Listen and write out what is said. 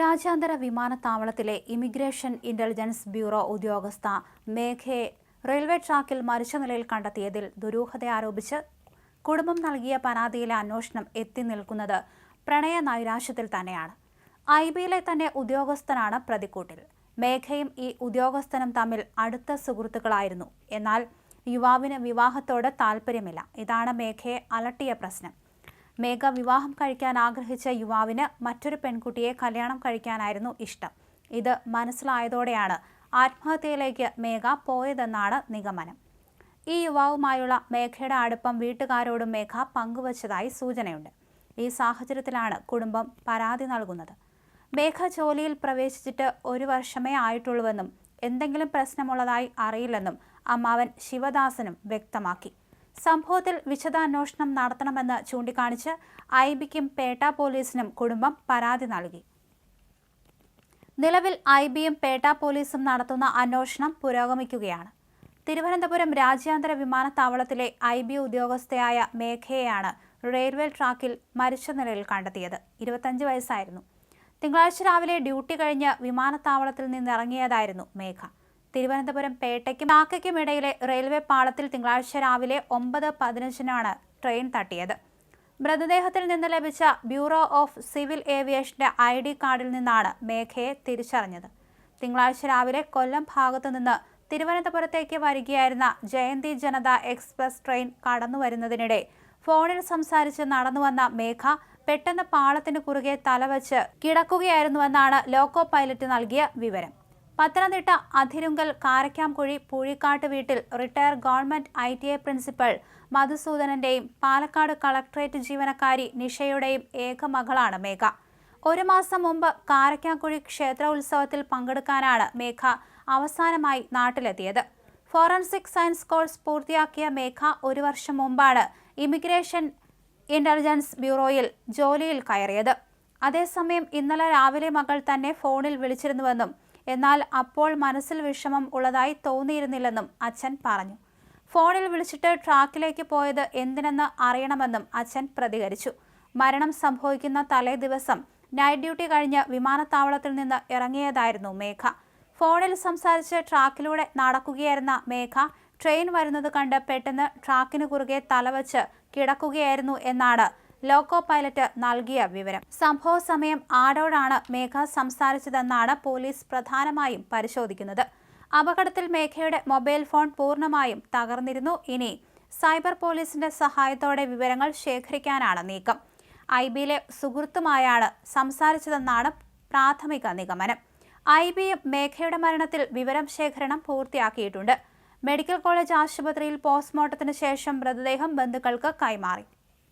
രാജ്യാന്തര വിമാനത്താവളത്തിലെ immigration intelligence bureau ഉദ്യോഗസ്ഥ മേഘയെ റെയിൽവേ ട്രാക്കിൽ മരിച്ച നിലയിൽ കണ്ടെത്തിയതിൽ ദുരൂഹത ആരോപിച്ച് കുടുംബം നൽകിയ പരാതിയിലെ അന്വേഷണം എത്തി നിൽക്കുന്നത് പ്രണയ നൈരാശ്യത്തിൽ തന്നെയാണ്. ഐ ബിയിലെ തന്നെ ഉദ്യോഗസ്ഥനാണ് പ്രതിക്കൂട്ടിൽ. മേഘയും ഈ ഉദ്യോഗസ്ഥനും തമ്മിൽ അടുത്ത സുഹൃത്തുക്കളായിരുന്നു. എന്നാൽ യുവാവിന് വിവാഹത്തോട് താല്പര്യമില്ല ഇതാണ് മേഘയെ അലട്ടിയ പ്രശ്നം. മേഘ വിവാഹം കഴിക്കാൻ ആഗ്രഹിച്ച യുവാവിന് മറ്റൊരു പെൺകുട്ടിയെ കല്യാണം കഴിക്കാനായിരുന്നു ഇഷ്ടം. ഇത് മനസ്സിലായതോടെയാണ് ആത്മഹത്യയിലേക്ക് മേഘ പോയതെന്നാണ് നിഗമനം. ഈ യുവാവുമായുള്ള മേഘയുടെ അടുപ്പം വീട്ടുകാരോടും മേഘ പങ്കുവച്ചതായി സൂചനയുണ്ട്. ഈ സാഹചര്യത്തിലാണ് കുടുംബം പരാതി നൽകുന്നത്. മേഘ ജോലിയിൽ പ്രവേശിച്ചിട്ട് ഒരു വർഷമേ ആയിട്ടുള്ളൂവെന്നും എന്തെങ്കിലും പ്രശ്നമുള്ളതായി അറിയില്ലെന്നും അമ്മാവൻ ശിവദാസനും വ്യക്തമാക്കി. സംഭവത്തിൽ വിശദാന്വേഷണം നടത്തണമെന്ന് ചൂണ്ടിക്കാണിച്ച് ഐ ബിക്കും പേട്ട പോലീസിനും കുടുംബം പരാതി നൽകി. നിലവിൽ ഐ ബിയും പേട്ട പോലീസും നടത്തുന്ന അന്വേഷണം പുരോഗമിക്കുകയാണ്. തിരുവനന്തപുരം രാജ്യാന്തര വിമാനത്താവളത്തിലെ ഐ ബി ഉദ്യോഗസ്ഥയായ മേഘയെയാണ് റെയിൽവേ ട്രാക്കിൽ മരിച്ച നിലയിൽ കണ്ടെത്തിയത്. ഇരുപത്തഞ്ച് വയസ്സായിരുന്നു. തിങ്കളാഴ്ച രാവിലെ ഡ്യൂട്ടി കഴിഞ്ഞ് വിമാനത്താവളത്തിൽ നിന്നിറങ്ങിയതായിരുന്നു മേഘ. തിരുവനന്തപുരം പേട്ടയ്ക്കും നാക്കയ്ക്കും ഇടയിലെ റെയിൽവേ പാളത്തിൽ തിങ്കളാഴ്ച രാവിലെ ഒമ്പത് പതിനഞ്ചിനാണ് ട്രെയിൻ തട്ടിയത്. മൃതദേഹത്തിൽ നിന്ന് ലഭിച്ച ബ്യൂറോ ഓഫ് സിവിൽ ഏവിയേഷന്റെ ഐ ഡി കാർഡിൽ നിന്നാണ് മേഘയെ തിരിച്ചറിഞ്ഞത്. തിങ്കളാഴ്ച രാവിലെ കൊല്ലം ഭാഗത്തു നിന്ന് തിരുവനന്തപുരത്തേക്ക് വരികയായിരുന്ന ജയന്തി ജനത എക്സ്പ്രസ് ട്രെയിൻ കടന്നു വരുന്നതിനിടെ ഫോണിൽ സംസാരിച്ച് നടന്നുവന്ന മേഘ പെട്ടെന്ന് പാളത്തിന് കുറുകെ തലവച്ച് കിടക്കുകയായിരുന്നുവെന്നാണ് ലോക്കോ പൈലറ്റ് നൽകിയ വിവരം. പത്തനംതിട്ട അധിരുങ്കൽ കാരക്കാംകുഴി പൂഴിക്കാട്ട് വീട്ടിൽ retire government I T I principal മധുസൂദനന്റെയും Palakkad collectorate ജീവനക്കാരി നിഷയുടെയും ഏക മകളാണ് മേഘ. ഒരു മാസം മുമ്പ് കാരക്കാംകുഴി ക്ഷേത്ര ഉത്സവത്തിൽ പങ്കെടുക്കാനാണ് മേഘ അവസാനമായി നാട്ടിലെത്തിയത്. ഫോറൻസിക് സയൻസ് കോഴ്സ് പൂർത്തിയാക്കിയ മേഘ ഒരു വർഷം മുമ്പാണ് ഇമിഗ്രേഷൻ ഇന്റലിജൻസ് ബ്യൂറോയിൽ ജോലിയിൽ കയറിയത്. അതേസമയം ഇന്നലെ രാവിലെ മകൾ തന്നെ ഫോണിൽ വിളിച്ചിരുന്നുവെന്നും എന്നാൽ അപ്പോൾ മനസ്സിൽ വിഷമം ഉള്ളതായി തോന്നിയിരുന്നില്ലെന്നും അച്ഛൻ പറഞ്ഞു. ഫോണിൽ വിളിച്ചിട്ട് ട്രാക്കിലേക്ക് പോയത് എന്തിനെന്ന് അറിയണമെന്നും അച്ഛൻ പ്രതികരിച്ചു. മരണം സംഭവിക്കുന്ന തലേ ദിവസം നൈറ്റ് ഡ്യൂട്ടി കഴിഞ്ഞ് വിമാനത്താവളത്തിൽ നിന്ന് ഇറങ്ങിയതായിരുന്നു മേഘ. ഫോണിൽ സംസാരിച്ച് ട്രാക്കിലൂടെ നടക്കുകയായിരുന്ന മേഘ ട്രെയിൻ വരുന്നത് കണ്ട് പെട്ടെന്ന് ട്രാക്കിന് കുറുകെ തലവച്ച് കിടക്കുകയായിരുന്നു എന്നാണ് ലോക്കോ പൈലറ്റ് നൽകിയ വിവരം. സംഭവ സമയം ആരോടാണ് മേഘ സംസാരിച്ചതെന്നാണ് പോലീസ് പ്രധാനമായും പരിശോധിക്കുന്നത്. അപകടത്തിൽ മേഘയുടെ മൊബൈൽ ഫോൺ പൂർണമായും തകർന്നിരുന്നു. ഇനി സൈബർ പോലീസിന്റെ സഹായത്തോടെ വിവരങ്ങൾ ശേഖരിക്കാനാണ് നീക്കം. ഐ ബിയിലെ സുഹൃത്തുമായാണ് സംസാരിച്ചതെന്നാണ് പ്രാഥമിക നിഗമനം. ഐ ബിയും മേഘയുടെ മരണത്തിൽ വിവരം ശേഖരണം പൂർത്തിയാക്കിയിട്ടുണ്ട്. മെഡിക്കൽ കോളേജ് ആശുപത്രിയിൽ പോസ്റ്റ്മോർട്ടത്തിന് ശേഷം മൃതദേഹം ബന്ധുക്കൾക്ക് കൈമാറി.